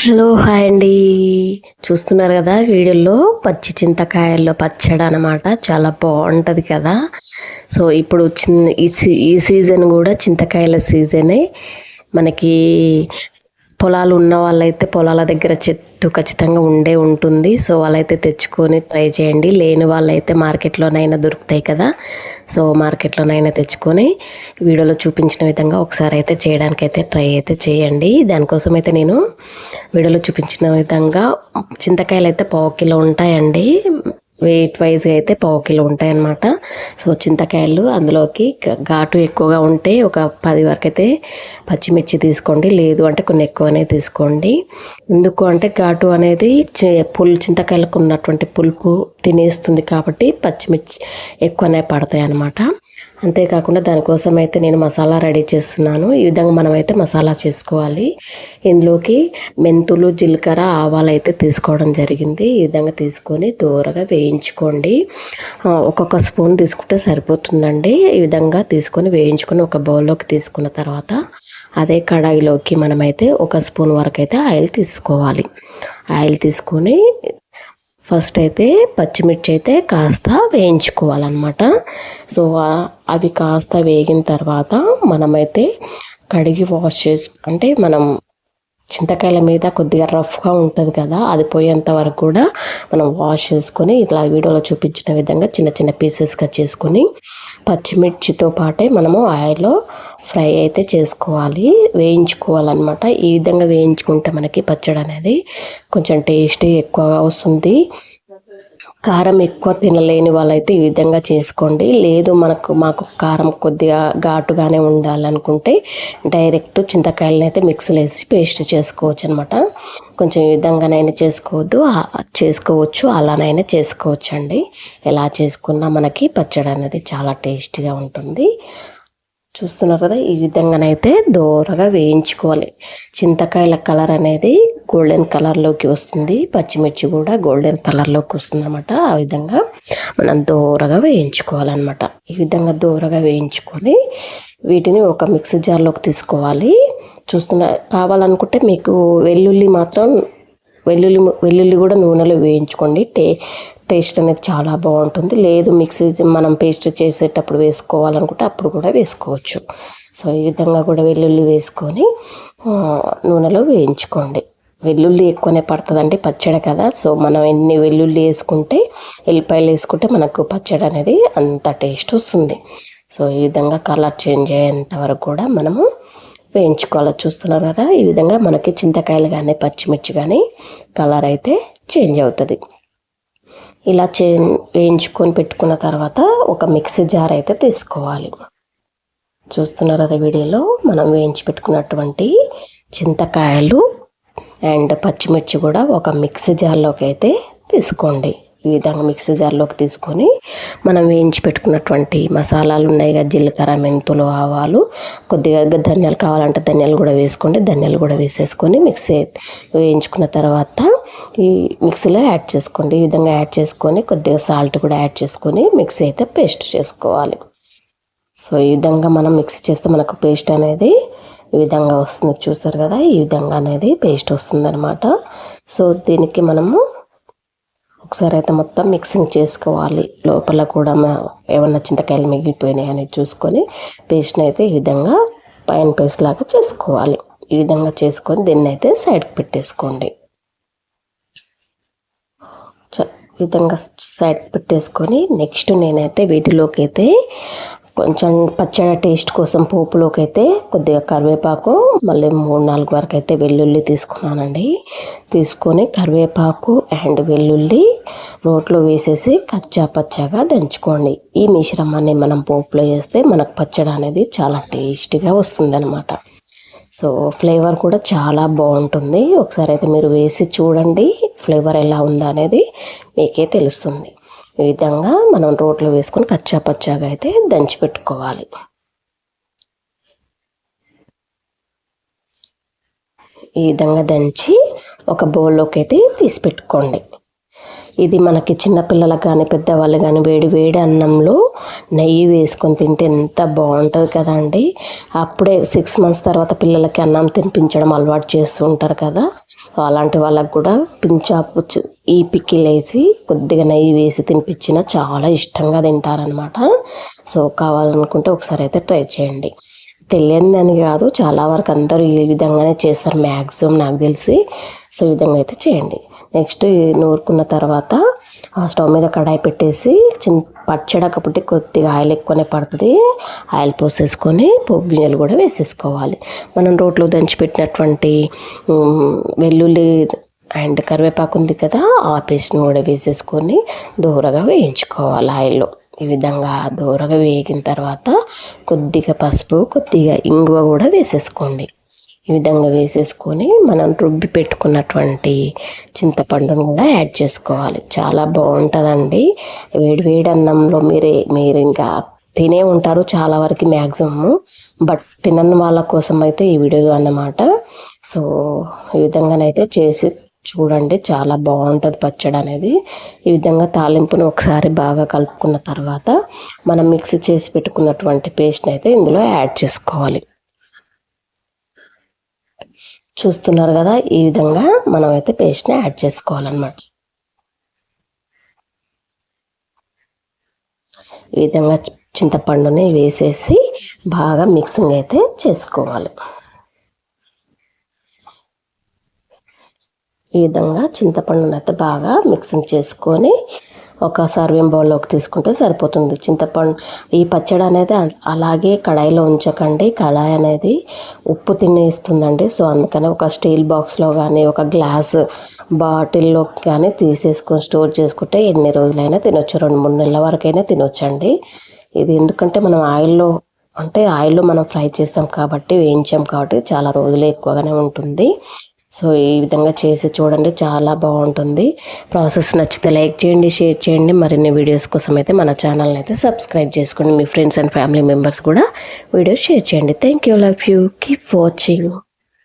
Hello hi అండి. చూస్తున్నారు కదా వీడియోలో? పచ్చి చింతకాయల్లో పచ్చడి అనమాట చాలా బాగుంటుంది కదా. సో ఇప్పుడు చిన్న ఈ సీ ఈ సీజన్ కూడా చింతకాయల సీజనే. మనకి పొలాలు ఉన్న వాళ్ళైతే పొలాల దగ్గర చెట్టు ఖచ్చితంగా ఉండే ఉంటుంది. సో వాళ్ళైతే తెచ్చుకొని ట్రై చేయండి. లేని వాళ్ళైతే మార్కెట్లోనైనా దొరుకుతాయి కదా. సో మార్కెట్లోనైనా తెచ్చుకొని వీడియోలో చూపించిన విధంగా ఒకసారి అయితే చేయడానికి అయితే ట్రై అయితే చేయండి. దానికోసం అయితే నేను వీడియోలో చూపించిన విధంగా చింతకాయలు అయితే పావు కిలో ఉంటాయండి. వెయిట్ వైజ్గా అయితే పావు కిలో ఉంటాయన్నమాట. సో చింతకాయలు అందులోకి ఘాటు ఎక్కువగా ఉంటే ఒక పది వరకు అయితే పచ్చిమిర్చి తీసుకోండి. లేదు అంటే కొన్ని ఎక్కువనే తీసుకోండి. ఎందుకు అంటే ఘాటు అనేది పుల్ చింతకాయలకు ఉన్నటువంటి పులుపు తినేస్తుంది కాబట్టి పచ్చిమిర్చి ఎక్కువనే పడతాయి అన్నమాట అంతేకాకుండా దానికోసం అయితే నేను మసాలా రెడీ చేస్తున్నాను. ఈ విధంగా మనం అయితే మసాలా చేసుకోవాలి. ఇందులోకి మెంతులు జీలకర్ర ఆవాలు అయితే తీసుకోవడం జరిగింది. ఈ విధంగా తీసుకొని దూరగా వేయించుకోండి. ఒక్కొక్క స్పూన్ తీసుకుంటే సరిపోతుందండి. ఈ విధంగా తీసుకొని వేయించుకొని ఒక బౌల్లోకి తీసుకున్న తర్వాత అదే కడాయిలోకి మనమైతే ఒక స్పూన్ వరకు అయితే ఆయిల్ తీసుకోవాలి. ఆయిల్ తీసుకొని ఫస్ట్ అయితే పచ్చిమిర్చి అయితే కాస్త వేయించుకోవాలన్నమాట. సో అవి కాస్త వేగిన తర్వాత మనమైతే కడిగి వాష్ చేసు అంటే మనం చింతకాయల మీద కొద్దిగా రఫ్గా ఉంటుంది కదా అది పోయేంత వరకు కూడా మనం వాష్ చేసుకొని ఇట్లా వీడియోలో చూపించిన విధంగా చిన్న చిన్న పీసెస్గా చేసుకొని పచ్చిమిర్చితో పాటే మనము ఆయిల్లో ఫ్రై అయితే చేసుకోవాలి. వేయించుకోవాలన్నమాట. ఈ విధంగా వేయించుకుంటే మనకి పచ్చడి అనేది కొంచెం టేస్ట్ ఎక్కువగా వస్తుంది. కారం ఎక్కువ తినలేని వాళ్ళైతే ఈ విధంగా చేసుకోండి. లేదు మనకు మాకు కారం కొద్దిగా ఘాటుగానే ఉండాలనుకుంటే డైరెక్ట్ చింతకాయలను అయితే మిక్సీలో వేసి పేస్ట్ చేసుకోవచ్చు అనమాట కొంచెం ఈ విధంగానైనా చేసుకోవద్దు. చేసుకోవచ్చు. అలానైనా చేసుకోవచ్చు అండి ఎలా చేసుకున్నా మనకి పచ్చడి అనేది చాలా టేస్టీగా ఉంటుంది. చూస్తున్నారు కదా ఈ విధంగానైతే దూరగా వేయించుకోవాలి. చింతకాయల కలర్ అనేది గోల్డెన్ కలర్లోకి వస్తుంది. పచ్చిమిర్చి కూడా గోల్డెన్ కలర్లోకి వస్తుంది అనమాట ఆ విధంగా మనం దూరగా వేయించుకోవాలన్నమాట. ఈ విధంగా దూరగా వేయించుకొని వీటిని ఒక మిక్సీ జార్లోకి తీసుకోవాలి. చూస్తున్న కావాలనుకుంటే మీకు వెల్లుల్లి మాత్రం వెల్లుల్లి వెల్లుల్లి కూడా నూనెలో వేయించుకోండి. టే టేస్ట్ అనేది చాలా బాగుంటుంది. లేదు మిక్సీ మనం పేస్ట్ చేసేటప్పుడు వేసుకోవాలనుకుంటే అప్పుడు కూడా వేసుకోవచ్చు. సో ఈ విధంగా కూడా వెల్లుల్లి వేసుకొని నూనెలో వేయించుకోండి. వెల్లుల్లి ఎక్కువనే పడుతుందండి పచ్చడి కదా. సో మనం ఎన్ని వెల్లుల్లి వేసుకుంటే ఎల్లిపాయలు వేసుకుంటే మనకు పచ్చడి అనేది అంత టేస్ట్ వస్తుంది. సో ఈ విధంగా కలర్ చేంజ్ అయ్యేంత వరకు కూడా మనము వేయించుకోవాలి. చూస్తున్నారు కదా ఈ విధంగా మనకి చింతకాయలు కానీ పచ్చిమిర్చి కానీ కలర్ అయితే చేంజ్ అవుతుంది. ఇలా చే వేయించుకొని పెట్టుకున్న తర్వాత ఒక మిక్సీ జార్ అయితే తీసుకోవాలి. చూస్తున్నారు అదే వీడియోలో? మనం వేయించి పెట్టుకున్నటువంటి చింతకాయలు అండ్ పచ్చిమిర్చి కూడా ఒక మిక్సీ జార్లోకి అయితే తీసుకోండి. ఈ విధంగా మిక్సీ జార్లోకి తీసుకొని మనం వేయించి పెట్టుకున్నటువంటి మసాలాలు ఉన్నాయి కదా జీలకర్ర మెంతులు ఆవాలు. కొద్దిగా ధనియాలు కావాలంటే ధనియాలు కూడా వేసుకోండి. ధనియాలు కూడా వేసేసుకొని మిక్సీ వేయించుకున్న తర్వాత ఈ మిక్సీలో యాడ్ చేసుకోండి. ఈ విధంగా యాడ్ చేసుకొని కొద్దిగా సాల్ట్ కూడా యాడ్ చేసుకొని మిక్సీ అయితే పేస్ట్ చేసుకోవాలి. సో ఈ విధంగా మనం మిక్స్ చేస్తే మనకు పేస్ట్ అనేది ఈ విధంగా వస్తుంది. చూసారు కదా ఈ విధంగా అనేది పేస్ట్ వస్తుందన్నమాట. సో దీనికి మనము ఒకసారి అయితే మొత్తం మిక్సింగ్ చేసుకోవాలి. లోపల కూడా ఏమన్నా చింతకాయలు మిగిలిపోయినాయి అనేది చూసుకొని పేస్ట్ని అయితే ఈ విధంగా పైన పేస్ట్ లాగా చేసుకోవాలి. ఈ విధంగా చేసుకొని దీన్ని అయితే సైడ్కి పెట్టేసుకోండి. చ- ఈ విధంగా సైడ్ పెట్టేసుకొని నెక్స్ట్ నేనైతే వీటిలోకి అయితే కొంచెం పచ్చడి టేస్ట్ కోసం పోపులోకి అయితే కొద్దిగా కరివేపాకు మళ్ళీ మూడు నాలుగు వరకు అయితే వెల్లుల్లి తీసుకున్నానండి. తీసుకొని కరివేపాకు అండ్ వెల్లుల్లి రోట్లో వేసేసి కచ్చా పచ్చగా దంచుకోండి. ఈ మిశ్రమాన్ని మనం పోపులో వేస్తే మనకు పచ్చడి అనేది చాలా టేస్టీగా వస్తుందన్నమాట. సో ఫ్లేవర్ కూడా చాలా బాగుంటుంది. ఒకసారి అయితే మీరు వేసి చూడండి ఫ్లేవర్ ఎలా ఉందనేది మీకే తెలుస్తుంది. ఈ విధంగా మనం రోట్లో వేసుకొని కచ్చా పచ్చాగా అయితే దంచి పెట్టుకోవాలి. ఈ విధంగా దంచి ఒక బౌల్లోకి అయితే తీసి పెట్టుకోండి. ఇది మనకి చిన్నపిల్లలకు కానీ పెద్దవాళ్ళు కానీ వేడి వేడి అన్నంలో నెయ్యి వేసుకొని తింటే ఎంత బాగుంటుంది కదండి అప్పుడే సిక్స్ మంత్స్ తర్వాత పిల్లలకి అన్నం తినిపించడం అలవాటు చేస్తూ ఉంటారు కదా. అలాంటి వాళ్ళకు కూడా పించాపు ఈ పిక్కిల్ వేసి కొద్దిగా నెయ్యి వేసి తినిపించిన చాలా ఇష్టంగా తింటారనమాట సో కావాలనుకుంటే ఒకసారి అయితే ట్రై చేయండి. తెలియని కాదు చాలా వరకు అందరూ ఈ విధంగానే చేస్తారు. మ్యాక్సిమం నాకు తెలిసి. సో ఈ విధంగా అయితే చేయండి. నెక్స్ట్ నూరుకున్న తర్వాత ఆ స్టవ్ మీద కడాయి పెట్టేసి చిన్న పచ్చడి కాబట్టి కొద్దిగా ఆయిల్ ఎక్కువనే పడుతుంది. ఆయిల్ పోసేసుకొని పోపు గింజలు కూడా వేసేసుకోవాలి. మనం రోట్లో దంచి పెట్టినటువంటి వెల్లుల్లి అండ్ కరివేపాకు ఉంది కదా ఆ పేస్ట్ని కూడా వేసేసుకొని దూరగా వేయించుకోవాలి ఆయిల్లో. ఈ విధంగా దూరగా వేగిన తర్వాత కొద్దిగా పసుపు కొద్దిగా ఇంగువ కూడా వేసేసుకోండి. ఈ విధంగా వేసేసుకొని మనం రుబ్బి పెట్టుకున్నటువంటి చింతపండును కూడా యాడ్ చేసుకోవాలి. చాలా బాగుంటుందండి. వేడి వేడి అన్నంలో మీరే మీరు ఇంకా తినే ఉంటారు చాలా వరకు మ్యాక్సిమము బట్ తినని వాళ్ళ కోసం అయితే ఈ వీడియో అన్నమాట. సో ఈ విధంగానైతే చేసి చూడండి చాలా బాగుంటుంది పచ్చడి అనేది. ఈ విధంగా తాలింపును ఒకసారి బాగా కలుపుకున్న తర్వాత మనం మిక్స్ చేసి పెట్టుకున్నటువంటి పేస్ట్ని అయితే ఇందులో యాడ్ చేసుకోవాలి. చూస్తున్నారు కదా ఈ విధంగా మనం అయితే పేస్ట్ని యాడ్ చేసుకోవాలన్నమాట. ఈ విధంగా చింతపండుని వేసేసి బాగా మిక్సింగ్ అయితే చేసుకోవాలి. ఈ విధంగా చింతపండుని అయితే బాగా మిక్సింగ్ చేసుకొని ఒక సర్వింగ్ బౌల్లోకి తీసుకుంటే సరిపోతుంది. చింతపండు ఈ పచ్చడి అనేది అలాగే కడాయిలో ఉంచకండి. కడాయి అనేది ఉప్పు తినేస్తుందండి సో అందుకని ఒక స్టీల్ బాక్స్లో కానీ ఒక గ్లాస్ బాటిల్లో కానీ తీసేసుకొని స్టోర్ చేసుకుంటే ఎన్ని రోజులైనా తినొచ్చు. రెండు మూడు నెలల వరకైనా తినొచ్చండి. ఇది ఎందుకంటే మనం ఆయిల్లో అంటే ఆయిల్లో మనం ఫ్రై చేస్తాం కాబట్టి వేయించాం కాబట్టి చాలా రోజులు ఎక్కువగానే ఉంటుంది. సో ఈ విధంగా చేసి చూడండి చాలా బాగుంటుంది. ప్రాసెస్ నచ్చితే లైక్ చేయండి షేర్ చేయండి. మరిన్ని వీడియోస్ కోసం అయితే మన ఛానల్ని అయితే సబ్స్క్రైబ్ చేసుకోండి. మీ ఫ్రెండ్స్ అండ్ ఫ్యామిలీ మెంబర్స్ కూడా వీడియోస్ షేర్ చేయండి. Thank you. Love you. Keep watching.